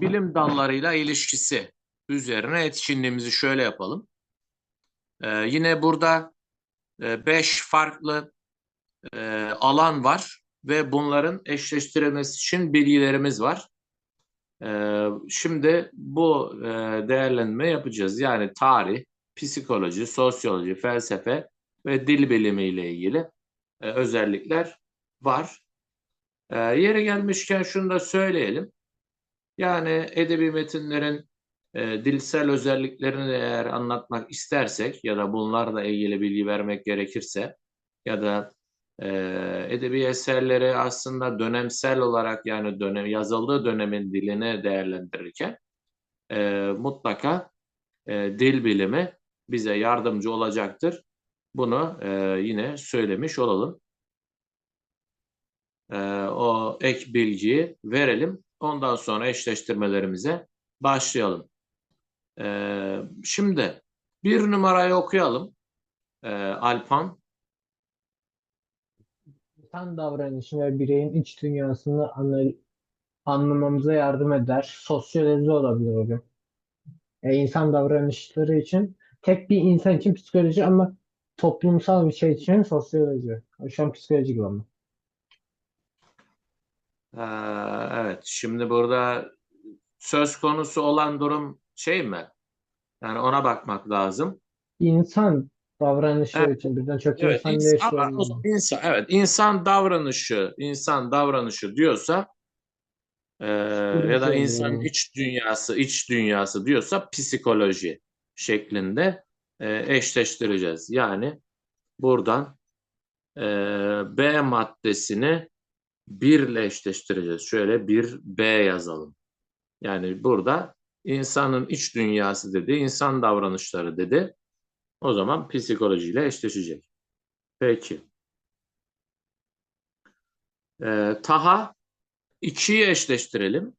bilim dallarıyla ilişkisi üzerine etkinliğimizi şöyle yapalım. Ee, yine burada e, beş farklı e, alan var ve bunların eşleştirilmesi için bilgilerimiz var. Ee, şimdi bu e, değerlendirme yapacağız. Yani tarih, psikoloji, sosyoloji, felsefe ve dil bilimi ile ilgili e, özellikler var. E, yeri gelmişken şunu da söyleyelim. Yani edebi metinlerin e, dilsel özelliklerini eğer anlatmak istersek ya da bunlarla ilgili bilgi vermek gerekirse ya da e, edebi eserleri aslında dönemsel olarak yani dönem yazıldığı dönemin dilini değerlendirirken e, mutlaka e, dil bilimi bize yardımcı olacaktır. Bunu e, yine söylemiş olalım. E, o ek bilgiyi verelim. Ondan sonra eşleştirmelerimize başlayalım. E, şimdi bir numarayı okuyalım. E, Alpan. İnsan davranışı ve bireyin iç dünyasını anla- anlamamıza yardım eder. Sosyoloji olabilir hocam. E, insan davranışları için tek bir insan için psikoloji ama toplumsal bir şey için sosyoloji. Şu an psikoloji gibi ama. E, evet, şimdi burada söz konusu olan durum şey mi? Yani ona bakmak lazım. İnsan davranışı Evet. için birden çok Evet, insan insan, ama o zaman insan, evet, insan davranışı, insan davranışı diyorsa e, ya da Psikoloji insanın oluyor. iç dünyası, iç dünyası diyorsa psikoloji şeklinde e, eşleştireceğiz. Yani buradan e, B maddesini birle eşleştireceğiz. Şöyle bir B yazalım. Yani burada insanın iç dünyası dedi, insan davranışları dedi. O zaman psikolojiyle eşleşecek. Peki. Ee, Taha ikiyi eşleştirelim.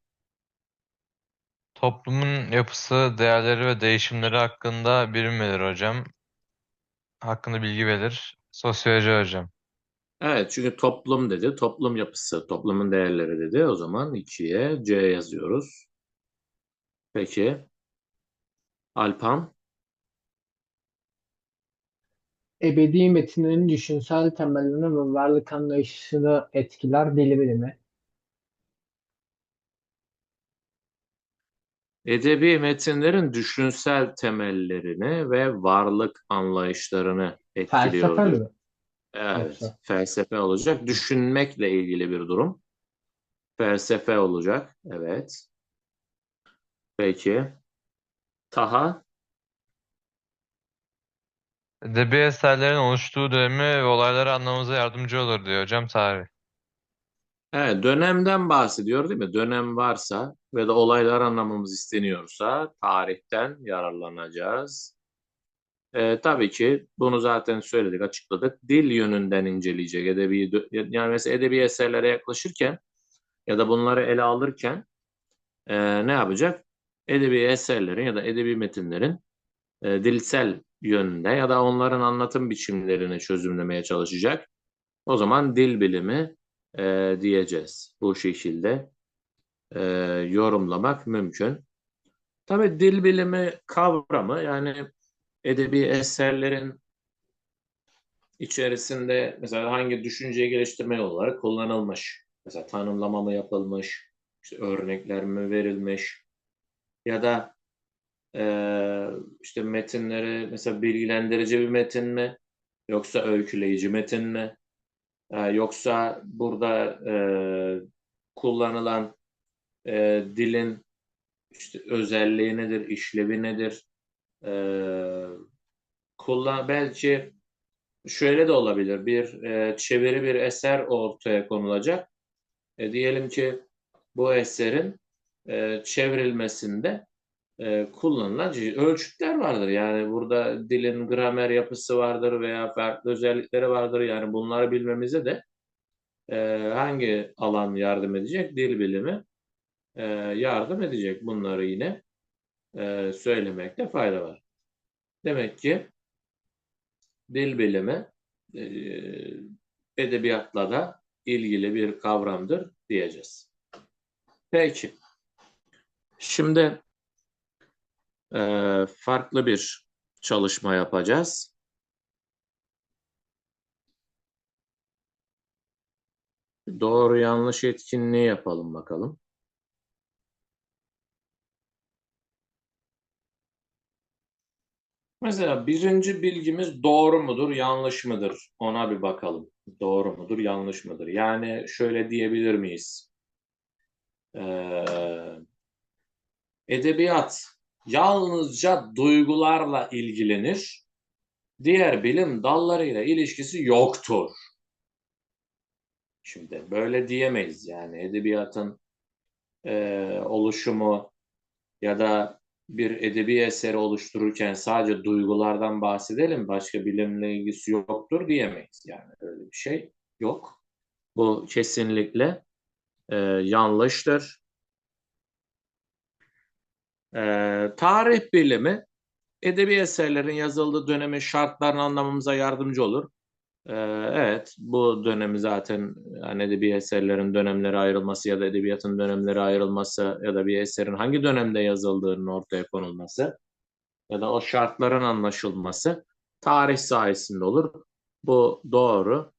Toplumun yapısı, değerleri ve değişimleri hakkında birim verir hocam. Hakkında bilgi verir. Sosyoloji hocam. Evet çünkü toplum dedi, toplum yapısı, toplumun değerleri dedi. O zaman ikiye C yazıyoruz. Peki. Alpan. Ebedi metinlerin düşünsel temelini ve varlık anlayışını etkiler dili bilimi. Edebi metinlerin düşünsel temellerini ve varlık anlayışlarını etkiliyor Felsefe mi? Evet, Yoksa? felsefe olacak. Düşünmekle ilgili bir durum. Felsefe olacak. Evet. Peki. Taha. Edebi eserlerin oluştuğu dönemi ve olayları anlamamıza yardımcı olur diyor hocam tarih. Evet, dönemden bahsediyor değil mi? Dönem varsa ve de olaylar anlamamız isteniyorsa tarihten yararlanacağız. Ee, tabii ki bunu zaten söyledik, açıkladık. Dil yönünden inceleyecek edebi yani mesela edebi eserlere yaklaşırken ya da bunları ele alırken e, ne yapacak? Edebi eserlerin ya da edebi metinlerin e, dilsel yönünde ya da onların anlatım biçimlerini çözümlemeye çalışacak. O zaman dil bilimi e, diyeceğiz. Bu şekilde e, yorumlamak mümkün. Tabii dil bilimi kavramı yani edebi eserlerin içerisinde mesela hangi düşünceyi geliştirme olarak kullanılmış. Mesela tanımlama mı yapılmış, işte örnekler mi verilmiş ya da e, işte metinleri mesela bilgilendirici bir metin mi yoksa öyküleyici metin mi e, yoksa burada e, kullanılan e, dilin işte özelliği nedir, işlevi nedir? E, kullan belki şöyle de olabilir. Bir e, çeviri bir eser ortaya konulacak. E, diyelim ki bu eserin e, çevrilmesinde e, kullanılan ölçütler vardır. Yani burada dilin gramer yapısı vardır veya farklı özellikleri vardır. Yani bunları bilmemize de e, hangi alan yardım edecek? Dil bilimi e, yardım edecek. Bunları yine e, söylemekte fayda var. Demek ki dil bilimi e, edebiyatla da ilgili bir kavramdır diyeceğiz. Peki. Şimdi eee, farklı bir çalışma yapacağız. Doğru yanlış etkinliği yapalım bakalım. Mesela birinci bilgimiz doğru mudur, yanlış mıdır? Ona bir bakalım. Doğru mudur, yanlış mıdır? Yani şöyle diyebilir miyiz? Ee, edebiyat yalnızca duygularla ilgilenir, diğer bilim dallarıyla ilişkisi yoktur. Şimdi böyle diyemeyiz yani edebiyatın e, oluşumu ya da bir edebi eseri oluştururken sadece duygulardan bahsedelim, başka bilimle ilgisi yoktur diyemeyiz. Yani öyle bir şey yok. Bu kesinlikle e, yanlıştır. E, tarih bilimi edebi eserlerin yazıldığı dönemin şartlarını anlamamıza yardımcı olur. E, evet, bu dönemi zaten yani edebi eserlerin dönemleri ayrılması ya da edebiyatın dönemleri ayrılması ya da bir eserin hangi dönemde yazıldığının ortaya konulması ya da o şartların anlaşılması tarih sayesinde olur. Bu doğru.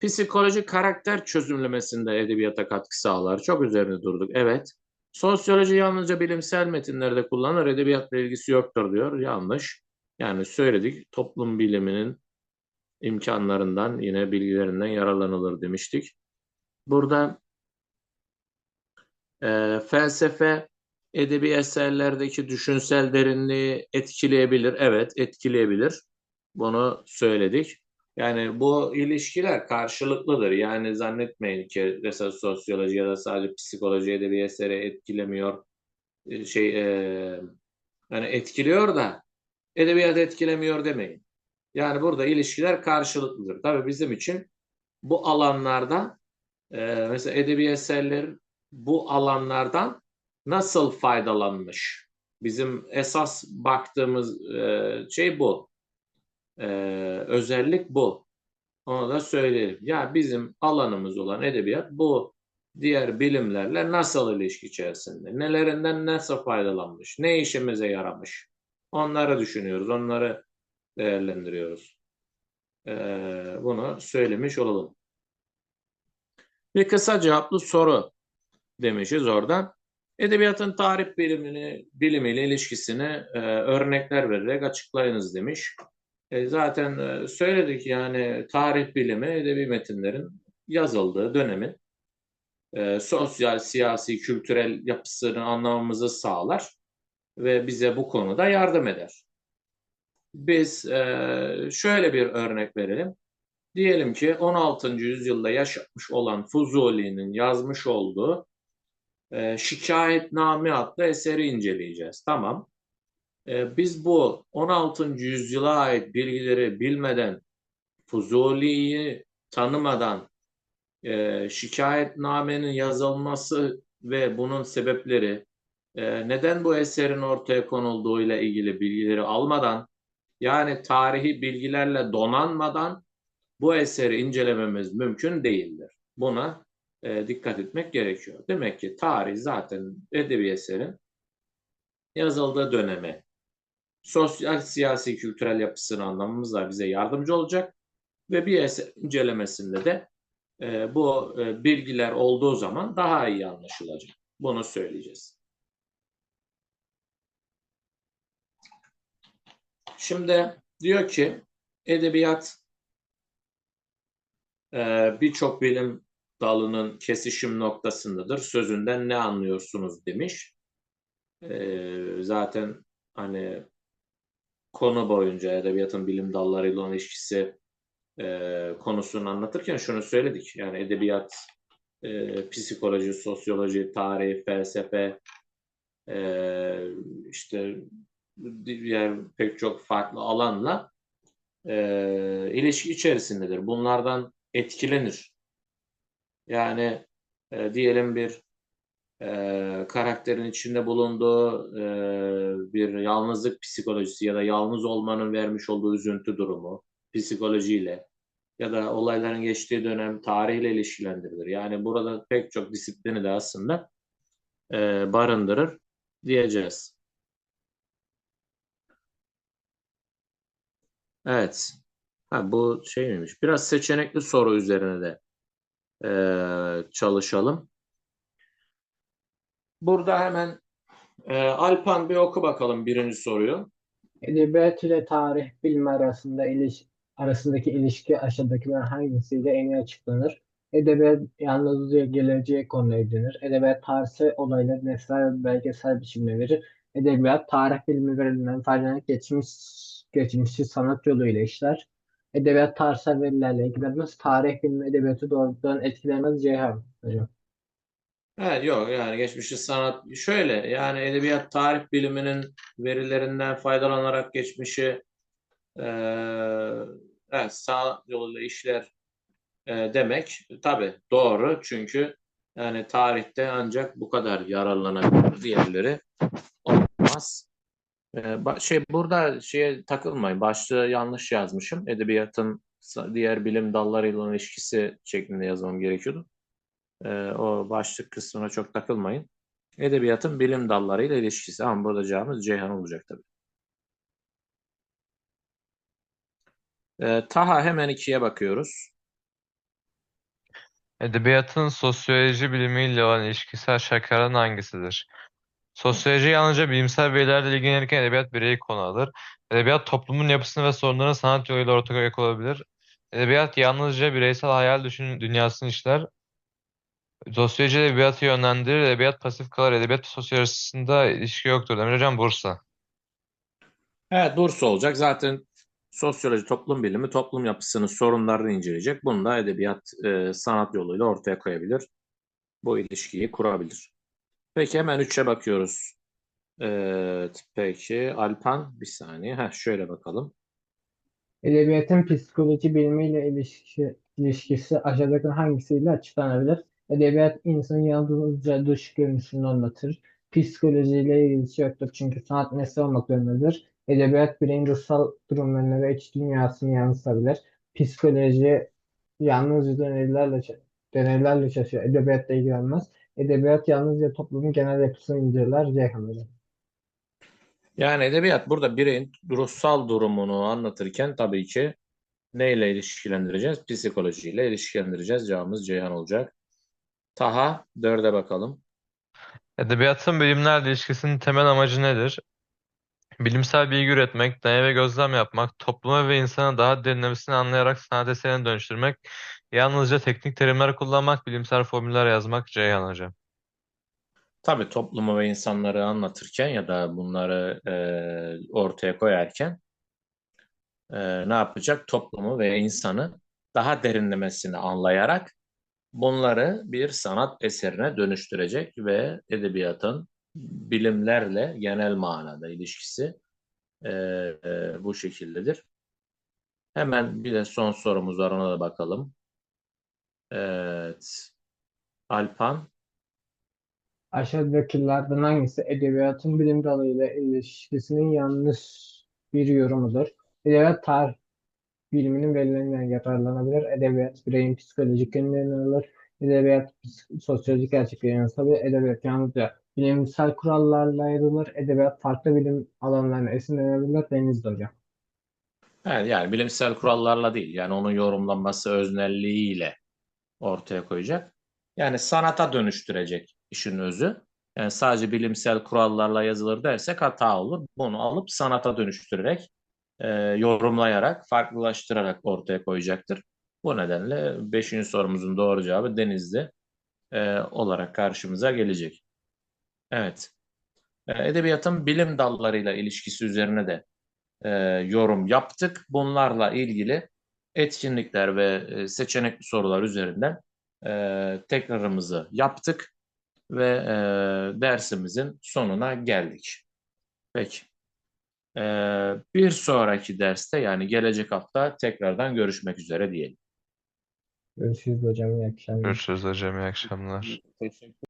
Psikoloji karakter çözümlemesinde edebiyata katkı sağlar. Çok üzerine durduk. Evet. Sosyoloji yalnızca bilimsel metinlerde kullanılır. Edebiyatla ilgisi yoktur diyor. Yanlış. Yani söyledik. Toplum biliminin imkanlarından yine bilgilerinden yararlanılır demiştik. Burada e, felsefe edebi eserlerdeki düşünsel derinliği etkileyebilir. Evet, etkileyebilir. Bunu söyledik. Yani bu ilişkiler karşılıklıdır. Yani zannetmeyin ki mesela sosyoloji ya da sadece psikoloji edebi eseri etkilemiyor. E, Şey, e, yani etkiliyor da edebiyat etkilemiyor demeyin. Yani burada ilişkiler karşılıklıdır. Tabii bizim için bu alanlarda e, mesela edebi eserler bu alanlardan nasıl faydalanmış? Bizim esas baktığımız e, şey bu. E, özellik bu. Onu da söyleyelim. Ya bizim alanımız olan edebiyat bu diğer bilimlerle nasıl ilişki içerisinde? Nelerinden nasıl faydalanmış? Ne işimize yaramış? Onları düşünüyoruz. Onları değerlendiriyoruz. E, bunu söylemiş olalım. Bir kısa cevaplı soru demişiz oradan. Edebiyatın tarih bilimini, bilimiyle ilişkisini e, örnekler vererek açıklayınız demiş. E, zaten e, söyledik yani tarih bilimi edebi metinlerin yazıldığı dönemin e, sosyal, siyasi, kültürel yapısını anlamamızı sağlar ve bize bu konuda yardım eder. Biz e, şöyle bir örnek verelim. Diyelim ki 16. yüzyılda yaşamış olan Fuzuli'nin yazmış olduğu e, Şikayetname adlı eseri inceleyeceğiz. Tamam. E, biz bu 16. yüzyıla ait bilgileri bilmeden, Fuzuli'yi tanımadan şikayetnamenin yazılması ve bunun sebepleri, neden bu eserin ortaya konulduğuyla ilgili bilgileri almadan, yani tarihi bilgilerle donanmadan bu eseri incelememiz mümkün değildir. Buna e, dikkat etmek gerekiyor. Demek ki tarih zaten edebi eserin yazıldığı dönemi, sosyal, siyasi, kültürel yapısını anlamamızda bize yardımcı olacak ve bir eser incelemesinde de e, bu e, bilgiler olduğu zaman daha iyi anlaşılacak. Bunu söyleyeceğiz. Şimdi diyor ki edebiyat e, birçok bilim dalının kesişim noktasındadır. Sözünden ne anlıyorsunuz demiş. E, zaten hani konu boyunca edebiyatın bilim dallarıyla olan ilişkisi e, konusunu anlatırken şunu söyledik. Yani edebiyat, psikoloji, sosyoloji, tarih, felsefe, işte diğer pek çok farklı alanla e, ilişki içerisindedir. Bunlardan etkilenir. Yani e, diyelim bir e, karakterin içinde bulunduğu e, bir yalnızlık psikolojisi ya da yalnız olmanın vermiş olduğu üzüntü durumu psikolojiyle ya da olayların geçtiği dönem tarihle ilişkilendirilir. Yani burada pek çok disiplini de aslında e, barındırır diyeceğiz. Evet. Ha, bu şey miymiş? Biraz seçenekli soru üzerine de e, çalışalım. Burada hemen e, Alpan bir oku bakalım birinci soruyu. Edebiyat ile tarih bilimi arasında iliş arasındaki ilişki aşağıdakilerden hangisiyle en iyi açıklanır? Edebiyat yalnızca geleceğe konu edinir. Edebiyat tarihsel olayları nesnel ve belgesel biçimde verir. Edebiyat tarih bilimi verilerinden faydalanarak geçmiş geçmişi sanat yoluyla işler. Edebiyat tarihsel verilerle ilgilenmez. Tarih bilimi edebiyatı doğrudan etkilemez. Ceyhan hocam. Evet yok yani geçmişi sanat şöyle yani edebiyat tarih biliminin verilerinden faydalanarak geçmişi e, evet, sanat yoluyla işler e, demek tabii doğru çünkü yani tarihte ancak bu kadar yararlanabilir diğerleri olmaz. E, ba- şey burada şeye takılmayın başlığı yanlış yazmışım edebiyatın diğer bilim dallarıyla ilişkisi şeklinde yazmam gerekiyordu. Ee, o başlık kısmına çok takılmayın. Edebiyatın bilim dallarıyla ilişkisi. Ama burada cevabımız Ceyhan olacak tabii. Ee, Taha hemen ikiye bakıyoruz. Edebiyatın sosyoloji bilimiyle olan ilişkisi aşağıdakilerden hangisidir? Sosyoloji yalnızca bilimsel verilerle ilgilenirken edebiyat bireyi konu alır. Edebiyat toplumun yapısını ve sorunlarını sanat yoluyla ortaya koyabilir. Edebiyat yalnızca bireysel hayal düşün dünyasını işler. Sosyoloji edebiyatı yönlendirir. Edebiyat pasif kalır. Edebiyat sosyolojisinde ilişki yoktur. Demir Hocam Bursa. Evet Bursa olacak. Zaten sosyoloji, toplum bilimi, toplum yapısının sorunlarını inceleyecek. Bunu da edebiyat e, sanat yoluyla ortaya koyabilir. Bu ilişkiyi kurabilir. Peki hemen üçe bakıyoruz. Evet, peki Alpan bir saniye. Heh, şöyle bakalım. Edebiyatın psikoloji bilimiyle ilişki, ilişkisi aşağıdaki hangisiyle açıklanabilir? Edebiyat insanın yalnızca dış görünüşünü anlatır. Psikolojiyle ilgisi yoktur çünkü sanat nesne olmak zorundadır. Edebiyat bireyin ruhsal durumlarını ve iç dünyasını yansıtabilir. Psikoloji yalnızca deneylerle, deneylerle çalışıyor. Edebiyatla ilgilenmez. Edebiyat yalnızca toplumun genel yapısını inceler. Ceyhan Hocam. Yani edebiyat burada bireyin ruhsal durumunu anlatırken tabii ki neyle ilişkilendireceğiz? Psikolojiyle ilişkilendireceğiz. Cevabımız Ceyhan olacak. Taha dörde bakalım. Edebiyatın bilimlerle ilişkisinin temel amacı nedir? Bilimsel bilgi üretmek, deney ve gözlem yapmak, toplumu ve insanı daha derinlemesine anlayarak sanat eserine dönüştürmek, yalnızca teknik terimler kullanmak, bilimsel formüller yazmak Ceyhan Hocam. Tabii toplumu ve insanları anlatırken ya da bunları e, ortaya koyarken e, ne yapacak? Toplumu ve insanı daha derinlemesine anlayarak bunları bir sanat eserine dönüştürecek ve edebiyatın bilimlerle genel manada ilişkisi e, e, bu şekildedir. Hemen bir de son sorumuz var ona da bakalım. Evet. Alpan. Aşağıdakilerden hangisi edebiyatın bilim dalıyla ilişkisinin yanlış bir yorumudur? Edebiyat tarih biliminin verilerinden yararlanabilir. Edebiyat bireyin psikolojik yönlerini alır. Edebiyat sosyolojik gerçekliği yansıtabilir. Edebiyat yalnızca bilimsel kurallarla ayrılır. Edebiyat farklı bilim alanlarına esinlenebilir. Denizli hocam. Evet, yani bilimsel kurallarla değil. Yani onun yorumlanması öznelliğiyle ortaya koyacak. Yani sanata dönüştürecek işin özü. Yani sadece bilimsel kurallarla yazılır dersek hata olur. Bunu alıp sanata dönüştürerek, e, yorumlayarak, farklılaştırarak ortaya koyacaktır. Bu nedenle 5. sorumuzun doğru cevabı Denizli e, olarak karşımıza gelecek. Evet. E, edebiyatın bilim dallarıyla ilişkisi üzerine de e, yorum yaptık. Bunlarla ilgili etkinlikler ve e, seçenekli sorular üzerinden e, tekrarımızı yaptık ve e, dersimizin sonuna geldik. Peki. E, bir sonraki derste yani gelecek hafta tekrardan görüşmek üzere diyelim. Görüşürüz hocam. İyi akşamlar. Görüşürüz hocam. İyi akşamlar. Teşekkür